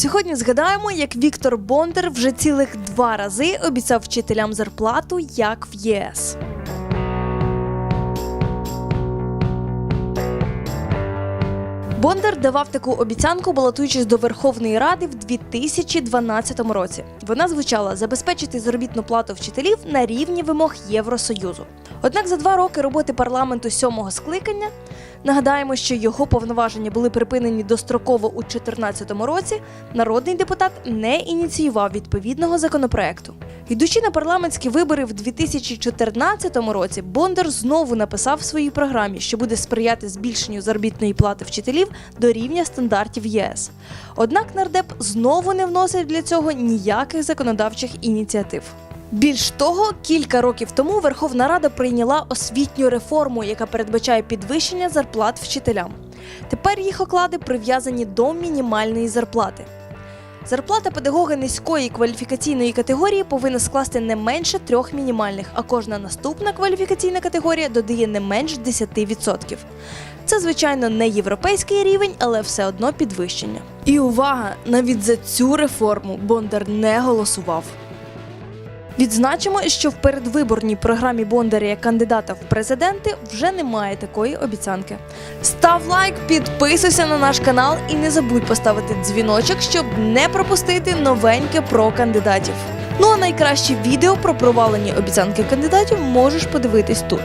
Сьогодні згадаємо, як Віктор Бондар вже цілих два рази обіцяв вчителям зарплату, як в ЄС. Бондар давав таку обіцянку, балотуючись до Верховної Ради в 2012 році. Вона звучала забезпечити заробітну плату вчителів на рівні вимог Євросоюзу. Однак за два роки роботи парламенту сьомого скликання нагадаємо, що його повноваження були припинені достроково у 2014 році. Народний депутат не ініціював відповідного законопроекту. Йдучи на парламентські вибори в 2014 році, Бондар знову написав в своїй програмі, що буде сприяти збільшенню заробітної плати вчителів до рівня стандартів ЄС. Однак нардеп знову не вносив для цього ніяких законодавчих ініціатив. Більш того, кілька років тому Верховна Рада прийняла освітню реформу, яка передбачає підвищення зарплат вчителям. Тепер їх оклади прив'язані до мінімальної зарплати. Зарплата педагога низької кваліфікаційної категорії повинна скласти не менше трьох мінімальних, а кожна наступна кваліфікаційна категорія додає не менш 10%. Це, звичайно, не європейський рівень, але все одно підвищення. І увага! Навіть за цю реформу Бондар не голосував. Відзначимо, що в передвиборній програмі Бондаря кандидата в президенти вже немає такої обіцянки. Став лайк, підписуйся на наш канал і не забудь поставити дзвіночок, щоб не пропустити новеньке про кандидатів. Ну а найкраще відео про провалені обіцянки кандидатів можеш подивитись тут.